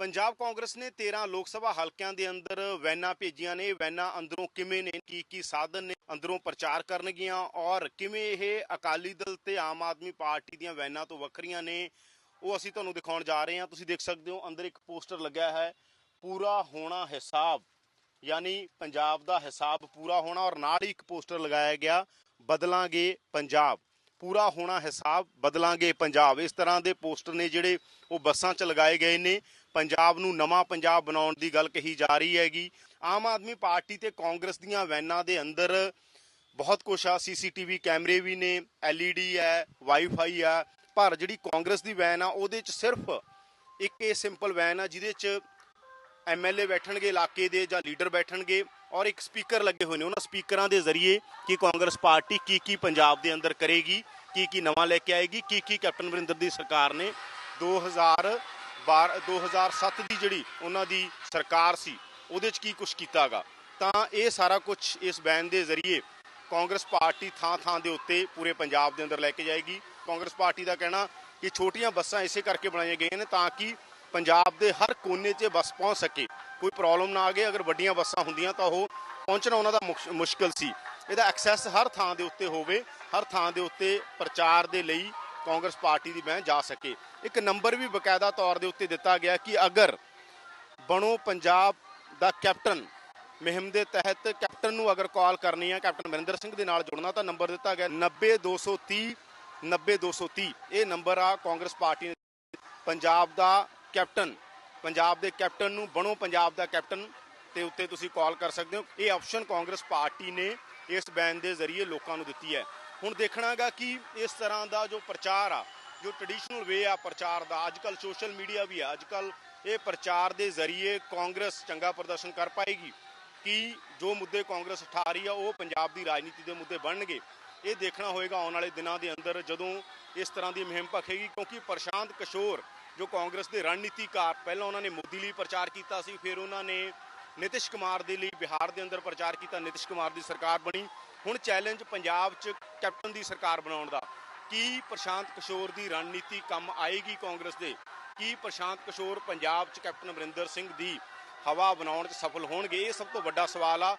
ਪੰਜਾਬ ਕਾਂਗਰਸ ਨੇ 13 ਲੋਕ ਸਭਾ ਹਲਕਿਆਂ ਦੇ ਅੰਦਰ ਵੈਨਾਂ ਭੇਜੀਆਂ ਨੇ। ਵੈਨਾਂ ਅੰਦਰੋਂ ਕਿਵੇਂ ਨੇ? ਕੀ ਕੀ ਸਾਧਨ ਨੇ? ਅੰਦਰੋਂ ਪ੍ਰਚਾਰ ਕਰਨਗੀਆਂ ਔਰ ਕਿਵੇਂ ਇਹ ਅਕਾਲੀ ਦਲ ਤੇ ਆਮ ਆਦਮੀ ਪਾਰਟੀ ਦੀਆਂ ਵੈਨਾਂ ਤੋਂ ਵੱਖਰੀਆਂ ਨੇ, ਉਹ ਅਸੀਂ ਤੁਹਾਨੂੰ ਦਿਖਾਉਣ ਜਾ ਰਹੇ ਹਾਂ। ਤੁਸੀਂ ਦੇਖ ਸਕਦੇ ਹੋ, ਅੰਦਰ ਇੱਕ ਪੋਸਟਰ ਲੱਗਿਆ ਹੈ, ਪੂਰਾ ਹੋਣਾ ਹਿਸਾਬ। ਯਾਨੀ ਪੰਜਾਬ ਦਾ ਹਿਸਾਬ ਪੂਰਾ ਹੋਣਾ ਔਰ ਨਾਲ ਹੀ ਇੱਕ ਪੋਸਟਰ ਲਗਾਇਆ ਗਿਆ, ਬਦਲਾਂਗੇ ਪੰਜਾਬ। ਪੂਰਾ ਹੋਣਾ ਹਿਸਾਬ ਬਦਲਾਂਗੇ ਪੰਜਾਬ। ਇਸ ਤਰ੍ਹਾਂ ਦੇ ਪੋਸਟਰ ਨੇ ਜਿਹੜੇ ਉਹ ਬੱਸਾਂ 'ਚ ਲਗਾਏ ਗਏ ਨੇ। ਪੰਜਾਬ ਨੂੰ ਨਵਾਂ ਪੰਜਾਬ ਬਣਾਉਣ ਦੀ ਗੱਲ ਕਹੀ ਜਾ ਰਹੀ ਹੈਗੀ। ਆਮ ਆਦਮੀ ਪਾਰਟੀ ਤੇ ਕਾਂਗਰਸ ਦੀਆਂ ਵੈਨਾਂ ਦੇ ਅੰਦਰ ਬਹੁਤ ਕੁਛ ਆ। ਸੀਸੀਟੀਵੀ ਕੈਮਰੇ ਵੀ ਨੇ, ਐਲਈਡੀ ਹੈ, ਵਾਈਫਾਈ ਆ। ਪਰ ਜਿਹੜੀ ਕਾਂਗਰਸ ਦੀ ਵੈਨ ਆ, ਉਹਦੇ 'ਚ ਸਿਰਫ ਇੱਕ ਇਹ ਸਿੰਪਲ ਵੈਨ ਆ, ਜਿਹਦੇ 'ਚ ਐਮਐਲਏ ਬੈਠਣਗੇ ਇਲਾਕੇ ਦੇ ਜਾਂ ਲੀਡਰ ਬੈਠਣਗੇ ਔਰ ਇੱਕ ਸਪੀਕਰ ਲੱਗੇ ਹੋਏ ਨੇ ਉਹਨਾਂ ਸਪੀਕਰਾਂ ਦੇ ਜ਼ਰੀਏ ਕਿ ਕਾਂਗਰਸ ਪਾਰਟੀ ਕੀ ਕੀ ਪੰਜਾਬ ਦੇ ਅੰਦਰ ਕਰੇਗੀ, ਕੀ ਕੀ ਨਵਾਂ ਲੈ ਕੇ ਆਏਗੀ, ਕੀ ਕੀ ਕੈਪਟਨ ਅਮਰਿੰਦਰ ਦੀ ਸਰਕਾਰ ਨੇ 2012 2007 ਦੀ ਜਿਹੜੀ ਉਹਨਾਂ ਦੀ ਸਰਕਾਰ ਸੀ, ਉਹਦੇ 'ਚ ਕੀ ਕੁਝ ਕੀਤਾਗਾ ਤਾਂ ਇਹ ਸਾਰਾ ਕੁਝ ਇਸ ਬੈਨ ਦੇ ਜ਼ਰੀਏ ਕਾਂਗਰਸ ਪਾਰਟੀ ਥਾਂ ਥਾਂ ਦੇ ਉੱਤੇ ਪੂਰੇ ਪੰਜਾਬ ਦੇ ਅੰਦਰ ਲੈ ਕੇ ਜਾਏਗੀ। ਕਾਂਗਰਸ ਪਾਰਟੀ ਦਾ ਕਹਿਣਾ ਕਿ ਛੋਟੀਆਂ ਬੱਸਾਂ ਇਸੇ ਕਰਕੇ ਬਣਾਈਆਂ ਗਈਆਂ ਨੇ ਤਾਂ ਕਿ ਪੰਜਾਬ ਦੇ ਹਰ ਕੋਨੇ 'ਚ ਬੱਸ ਪਹੁੰਚ ਸਕੇ। ਕੋਈ ਪ੍ਰੋਬਲਮ ਨਾ ਆਗੇ ਅਗਰ ਵੱਡੀਆਂ ਬੱਸਾਂ ਹੁੰਦੀਆਂ ਤਾਂ ਉਹ ਪਹੁੰਚਣਾ ਉਹਨਾਂ ਦਾ ਮੁਸ਼- ਮੁਸ਼ਕਲ ਸੀ। ਇਹਦਾ ਐਕਸੈਸ ਹਰ ਥਾਂ ਦੇ ਉੱਤੇ ਹੋਵੇ, ਹਰ ਥਾਂ ਦੇ ਉੱਤੇ ਪ੍ਰਚਾਰ ਦੇ ਲਈ ਕਾਂਗਰਸ ਪਾਰਟੀ ਦੀ ਬੈਂ ਜਾ ਸਕੇ। ਇੱਕ ਨੰਬਰ ਵੀ ਬਕਾਇਦਾ ਤੌਰ ਦੇ ਉੱਤੇ ਦਿੱਤਾ ਗਿਆ ਕਿ ਅਗਰ ਬਣੋ ਪੰਜਾਬ ਦਾ ਕੈਪਟਨ, ਮੁਹਿੰਮ ਦੇ ਤਹਿਤ ਕੈਪਟਨ ਨੂੰ ਅਗਰ ਕਾਲ ਕਰਨੀ ਹੈ ਕੈਪਟਨ ਅਮਰਿੰਦਰ ਸਿੰਘ ਦੇ ਨਾਲ ਜੁੜਨਾ, ਤਾਂ ਨੰਬਰ ਦਿੱਤਾ ਗਿਆ 90230 90230 ਇਹ ਨੰਬਰ ਆ ਕਾਂਗਰਸ ਪਾਰਟੀ ਨੇ ਪੰਜਾਬ ਦਾ ਕੈਪਟਨ, ਪੰਜਾਬ ਦੇ ਕੈਪਟਨ ਨੂੰ, ਬਣੋ ਪੰਜਾਬ ਦਾ ਕੈਪਟਨ ਤੇ ਉੱਤੇ ਤੁਸੀਂ ਕਾਲ ਕਰ ਸਕਦੇ ਹੋ। ਇਹ ਆਪਸ਼ਨ ਕਾਂਗਰਸ ਪਾਰਟੀ ਨੇ ਇਸ ਬੈਨ ਦੇ ਜ਼ਰੀਏ ਲੋਕਾਂ ਨੂੰ ਦਿੱਤੀ ਹੈ। ਹੁਣ ਦੇਖਣਾਗਾ ਕਿ ਇਸ ਤਰ੍ਹਾਂ ਦਾ ਜੋ ਪ੍ਰਚਾਰ ਆ, ਜੋ ਟ੍ਰੈਡੀਸ਼ਨਲ ਵੇ ਆ ਪ੍ਰਚਾਰ ਦਾ ਅੱਜਕੱਲ ਸੋਸ਼ਲ ਮੀਡੀਆ ਵੀ ਆ ਅੱਜਕੱਲ ਇਹ ਪ੍ਰਚਾਰ ਦੇ ਜ਼ਰੀਏ ਕਾਂਗਰਸ ਚੰਗਾ ਪ੍ਰਦਰਸ਼ਨ ਕਰ ਪਾਏਗੀ ਕਿ ਜੋ ਮੁੱਦੇ ਕਾਂਗਰਸ ਉਠਾ ਰਹੀ ਆ, ਉਹ ਪੰਜਾਬ ਦੀ ਰਾਜਨੀਤੀ ਦੇ ਮੁੱਦੇ ਬਣਨਗੇ। ਇਹ ਦੇਖਣਾ ਹੋਏਗਾ ਆਉਣ ਵਾਲੇ ਦਿਨਾਂ ਦੇ ਅੰਦਰ ਜਦੋਂ ਇਸ ਤਰ੍ਹਾਂ ਦੀ ਮੁਹਿੰਮ ਭਖੇਗੀ, ਕਿਉਂਕਿ ਪ੍ਰਸ਼ਾਂਤ ਕਿਸ਼ੋਰ ਜੋ ਕਾਂਗਰਸ ਦੇ ਰਣਨੀਤੀਕਾਰ, ਪਹਿਲਾਂ ਉਹਨਾਂ ਨੇ ਮੋਦੀ ਲਈ ਪ੍ਰਚਾਰ ਕੀਤਾ ਸੀ, ਫਿਰ ਉਹਨਾਂ ਨੇ ਨਿਤਿਸ਼ ਕੁਮਾਰ ਦੇ ਲਈ ਬਿਹਾਰ ਦੇ ਅੰਦਰ ਪ੍ਰਚਾਰ ਕੀਤਾ, ਨਿਤਿਸ਼ ਕੁਮਾਰ ਦੀ ਸਰਕਾਰ ਬਣੀ। ਹੁਣ ਚੈਲੰਜ ਪੰਜਾਬ 'ਚ ਕੈਪਟਨ ਦੀ ਸਰਕਾਰ ਬਣਾਉਣ ਦਾ। ਕੀ ਪ੍ਰਸ਼ਾਂਤ ਕਿਸ਼ੋਰ ਦੀ ਰਣਨੀਤੀ ਕੰਮ ਆਏਗੀ ਕਾਂਗਰਸ ਦੇ? ਕੀ ਪ੍ਰਸ਼ਾਂਤ ਕਿਸ਼ੋਰ ਪੰਜਾਬ 'ਚ ਕੈਪਟਨ ਅਮਰਿੰਦਰ ਸਿੰਘ ਦੀ ਹਵਾ ਬਣਾਉਣ 'ਚ ਸਫਲ ਹੋਣਗੇ? ਇਹ ਸਭ ਤੋਂ ਵੱਡਾ ਸਵਾਲ ਆ।